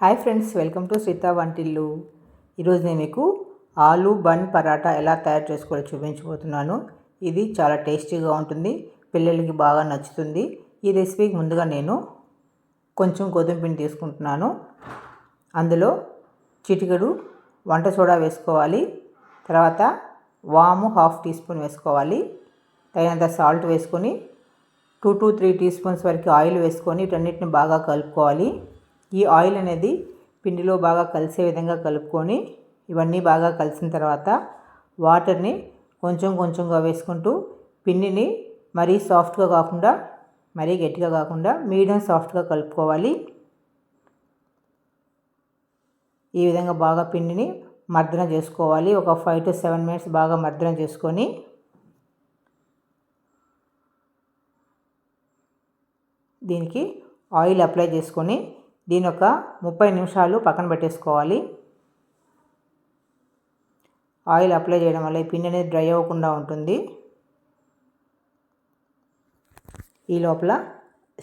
Hi friends welcome to Sita వంటిల్లు. ఈరోజు నేను మీకు ఆలు బన్ పరాటా ఎలా తయారు చేసుకోవాలో చూపించబోతున్నాను. ఇది చాలా టేస్టీగా ఉంటుంది పిల్లలకి బాగా నచ్చుతుంది. ఈ రెసిపీకి ముందుగా నేను కొంచెం గోధుమ పిండి తీసుకుంటున్నాను. అందులో చిటికెడు వంట సోడా వేసుకోవాలి. తర్వాత వాము హాఫ్ టీ స్పూన్ వేసుకోవాలి. తగినంత సాల్ట్ వేసుకొని two to three teaspoons వరకు ఆయిల్ వేసుకొని వీటన్నిటిని బాగా కలుపుకోవాలి. ఈ ఆయిల్ అనేది పిండిలో బాగా కలిసే విధంగా కలుపుకొని ఇవన్నీ బాగా కలిసిన తర్వాత వాటర్ని కొంచెం కొంచెంగా వేసుకుంటూ పిండిని మరీ సాఫ్ట్గా కాకుండా మరీ గట్టిగా కాకుండా మీడియం సాఫ్ట్గా కలుపుకోవాలి. ఈ విధంగా బాగా పిండిని మర్దన చేసుకోవాలి. ఒక ఫైవ్ టు సెవెన్ మినిట్స్ బాగా మర్దన చేసుకొని దీనికి ఆయిల్ అప్లై చేసుకొని దీని ఒక ముప్పై నిమిషాలు పక్కన పెట్టేసుకోవాలి. ఆయిల్ అప్లై చేయడం వల్ల ఈ పిండి అనేది డ్రై అవ్వకుండా ఉంటుంది. ఈ లోపల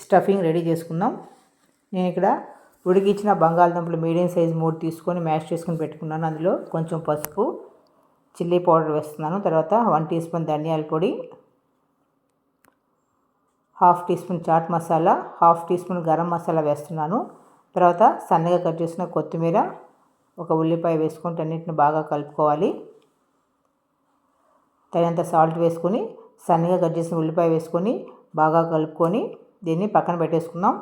స్టఫింగ్ రెడీ చేసుకుందాం. నేను ఇక్కడ ఉడికిచ్చిన బంగాళదుంపలు మీడియం సైజ్ మూడు తీసుకొని మ్యాష్ చేసుకుని పెట్టుకున్నాను. అందులో కొంచెం పసుపు చిల్లీ పౌడర్ వేస్తున్నాను. తర్వాత వన్ టీ స్పూన్ ధనియాల పొడి half teaspoon chaat masala half teaspoon garam masala వేస్తున్నాను. తర్వాత సన్నగా కట్ చేసిన కొత్తిమీర ఒక ఉల్లిపాయ వేసుకుంటే అన్నింటిని బాగా కలుపుకోవాలి. తగినంత సాల్ట్ వేసుకొని సన్నగా కట్ చేసిన ఉల్లిపాయ వేసుకొని బాగా కలుపుకొని దీన్ని పక్కన పెట్టేసుకుందాం.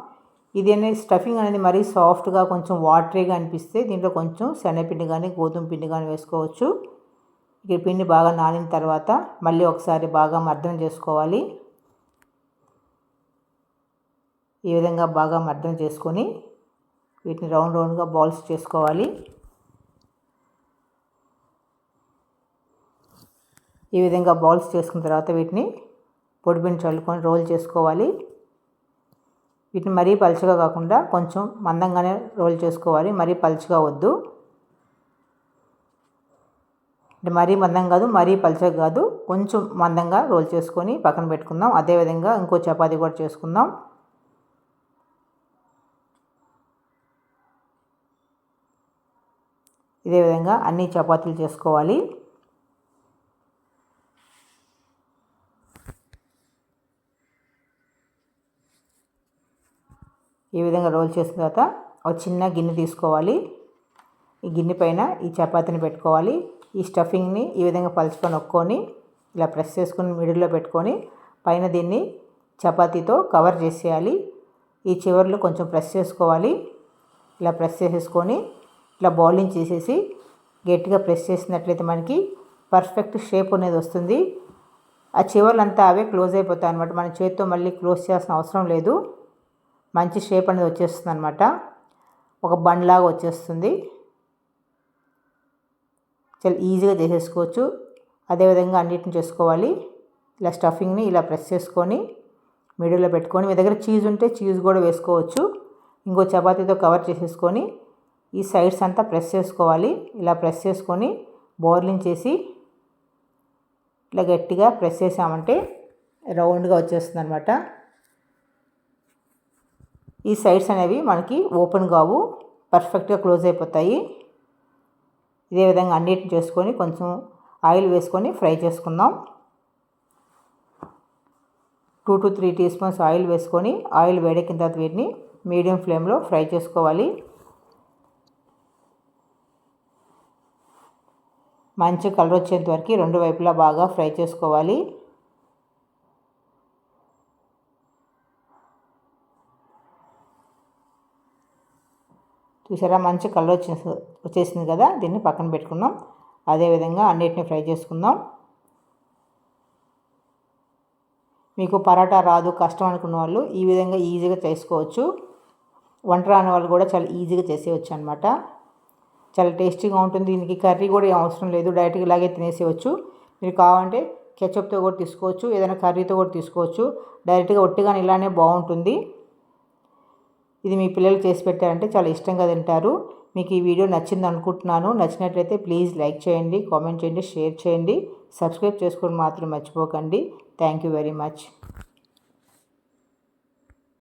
ఇది అనేది స్టఫింగ్ అనేది మరీ సాఫ్ట్గా కొంచెం వాటరీగా అనిపిస్తే దీంట్లో కొంచెం శనగపిండి కానీ గోధుమ పిండి కానీ వేసుకోవచ్చు. ఈ పిండి బాగా నానిన తర్వాత మళ్ళీ ఒకసారి బాగా మర్దన చేసుకోవాలి. ఈ విధంగా బాగా మర్దన చేసుకొని వీటిని రౌండ్ రౌండ్గా బాల్స్ చేసుకోవాలి. ఈ విధంగా బాల్స్ చేసుకున్న తర్వాత వీటిని పొడిపిండి చల్లుకొని రోల్ చేసుకోవాలి. వీటిని మరీ పలుచగా కాకుండా కొంచెం మందంగానే రోల్ చేసుకోవాలి. మరీ పలుచగా వద్దు. అంటే మరీ మందం కాదు మరీ పలుచగా కాదు కొంచెం మందంగా రోల్ చేసుకొని పక్కన పెట్టుకుందాం. అదేవిధంగా ఇంకో చపాతీ కూడా చేసుకుందాం. ఇదే విధంగా అన్ని చపాతీలు చేసుకోవాలి. ఈ విధంగా రోల్ చేసిన తర్వాత ఒక చిన్న గిన్నె తీసుకోవాలి. ఈ గిన్నె పైన ఈ చపాతీని పెట్టుకోవాలి. ఈ స్టఫింగ్ని ఈ విధంగా పలుచుకొని ఒక్కొని ఇలా ప్రెస్ చేసుకొని మిడిల్లో పెట్టుకొని పైన దీన్ని చపాతీతో కవర్ చేసేయాలి. ఈ చివర్లు కొంచెం ప్రెస్ చేసుకోవాలి. ఇలా ప్రెస్ చేసేసుకొని ఇట్లా బౌలింగ్ చేసేసి గట్టిగా ప్రెస్ చేసినట్లయితే మనకి పర్ఫెక్ట్ షేప్ అనేది వస్తుంది. ఆ చివర్లంతా అవే క్లోజ్ అయిపోతాయి అనమాట మన చేతితో మళ్ళీ క్లోజ్ చేయాల్సిన అవసరం లేదు. మంచి షేప్ అనేది వచ్చేస్తుంది అనమాట ఒక బండ్లాగా వచ్చేస్తుంది. చాలా ఈజీగా చేసేసుకోవచ్చు. అదేవిధంగా అన్నిటిని చేసుకోవాలి. ఇలా స్టఫింగ్ని ఇలా ప్రెస్ చేసుకొని మిడిల్లో పెట్టుకొని మీ దగ్గర చీజ్ ఉంటే చీజ్ కూడా వేసుకోవచ్చు. ఇంకో చపాతీతో కవర్ చేసేసుకొని ఈ సైడ్స్ అంతా ప్రెస్ చేసుకోవాలి. ఇలా ప్రెస్ చేసుకొని బోర్లింగ్ చేసి ఇట్లా గట్టిగా ప్రెస్ చేసామంటే రౌండ్గా వచ్చేస్తుంది అనమాట ఈ సైడ్స్ అనేవి మనకి ఓపెన్ కావు పర్ఫెక్ట్గా క్లోజ్ అయిపోతాయి. ఇదే విధంగా అన్నిటిని చేసుకొని కొంచెం ఆయిల్ వేసుకొని ఫ్రై చేసుకుందాం. Two to three teaspoons oil వేసుకొని ఆయిల్ వేడెక్కిన తర్వాత వీటిని మీడియం ఫ్లేమ్లో ఫ్రై చేసుకోవాలి. మంచి కలర్ వచ్చేంత వరకు రెండు వైపులా బాగా ఫ్రై చేసుకోవాలి. చూసారా? మంచి కలర్ వచ్చే వచ్చేసింది కదా? దీన్ని పక్కన పెట్టుకుందాం అదేవిధంగా అన్నిటిని ఫ్రై చేసుకుందాం. మీకు పరాటా రాదు కష్టం అనుకున్న వాళ్ళు ఈ విధంగా ఈజీగా చేసుకోవచ్చు. వంట రాని వాళ్ళు కూడా చాలా ఈజీగా చేసేయచ్చు అనమాట చాలా టేస్టీగా ఉంటుంది. దీనికి కర్రీ కూడా ఏం అవసరం లేదు. డైరెక్ట్గా ఇలాగే తినేసేయచ్చు. మీరు కావాలంటే కెచప్తో కూడా తీసుకోవచ్చు. ఏదైనా కర్రీతో కూడా తీసుకోవచ్చు. డైరెక్ట్గా ఒట్టిగా ఇలానే బాగుంటుంది. ఇది మీ పిల్లలు చేసి పెట్టారంటే చాలా ఇష్టంగా తింటారు. మీకు ఈ వీడియో నచ్చింది అనుకుంటున్నాను. నచ్చినట్లయితే ప్లీజ్ లైక్ చేయండి కామెంట్ చేయండి షేర్ చేయండి. సబ్స్క్రైబ్ చేసుకోవడం మాత్రం మర్చిపోకండి. Thank you very much.